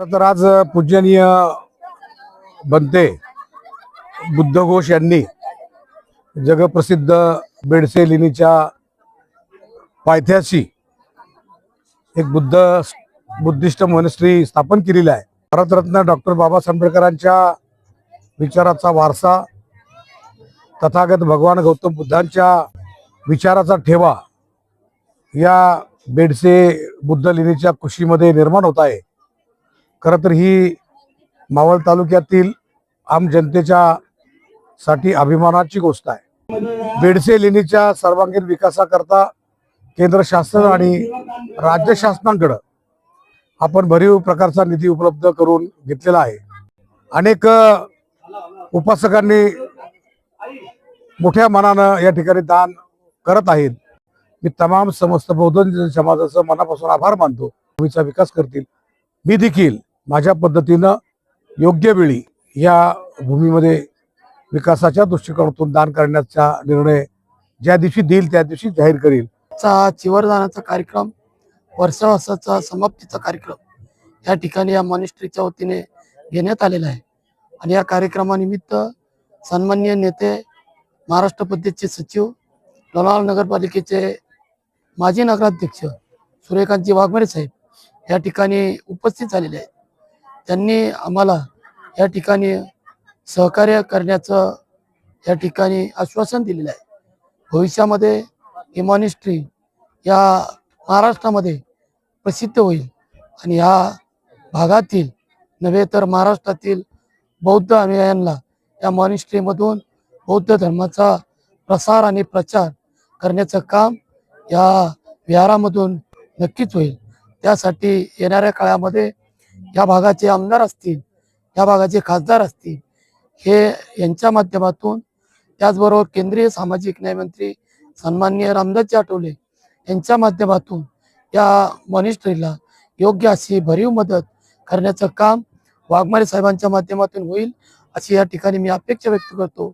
तर आज पूजनीय बनते बुद्धघोष यांनी जगप्रसिद्ध बेडसे लेणीच्या पायथ्याशी एक बुद्ध बुद्धिस्ट मोनेस्ट्री स्थापन केलेली आहे. भारतरत्न डॉक्टर बाबासाहेब आंबेडकरांच्या विचाराचा वारसा तथागत भगवान गौतम बुद्धांच्या विचाराचा ठेवा या बेडसे बुद्ध लेणीच्या कुशीमध्ये निर्माण होत आहे. खरं तर ही मावळ तालुक्यातील आम जनतेच्या साठी अभिमानाची गोष्ट आहे. बेडसे लेणीच्या सर्वांगीण विकासाकरता केंद्र शासन आणि राज्य शासनाकडं आपण भरीव प्रकारचा निधी उपलब्ध करून घेतलेला आहे. अनेक उपासकांनी मोठ्या मनानं या ठिकाणी दान करत आहेत. मी तमाम समस्त बौद्ध समाजाचं मनापासून आभार मानतो. भूमीचा विकास करतील. मी देखील माझ्या पद्धतीनं योग्य वेळी या भूमीमध्ये विकासाच्या दृष्टिकोनातून दान करण्याचा निर्णय ज्या दिवशी देईल त्या दिवशी जाहीर करील. चा चिवरदानाचा कार्यक्रम वर्षावासाचा समाप्तीचा कार्यक्रम या ठिकाणी या मॉनिस्ट्रीच्या वतीने घेण्यात आलेला आहे. आणि या कार्यक्रमानिमित्त सन्माननीय नेते महाराष्ट्र प्रदेशचे सचिव लोणावळ नगरपालिकेचे माजी नगराध्यक्ष सूर्यकांतजी वाघमारे साहेब या ठिकाणी उपस्थित झालेले आहेत. त्यांनी आम्हाला या ठिकाणी सहकार्य करण्याचं या ठिकाणी आश्वासन दिलेलं आहे. भविष्यामध्ये इमॉनिस्ट्री या महाराष्ट्रामध्ये प्रसिद्ध होईल आणि या भागातील नव्हे तर महाराष्ट्रातील बौद्ध अनुयायांना या मॉनिस्ट्रीमधून बौद्ध धर्माचा प्रसार आणि प्रचार करण्याचं काम या विहारामधून नक्कीच होईल. त्यासाठी येणाऱ्या काळामध्ये या भागाचे आमदार असतील या भागाचे खासदार असतील हे यांच्या माध्यमातून त्याचबरोबर केंद्रीय सामाजिक न्यायमंत्री सन्माननीय रामदासजी आठवले यांच्या माध्यमातून या मॉनिस्ट्रीला योग्य अशी भरीव मदत करण्याचं काम वाघमारे साहेबांच्या माध्यमातून होईल अशी या ठिकाणी मी अपेक्षा व्यक्त करतो.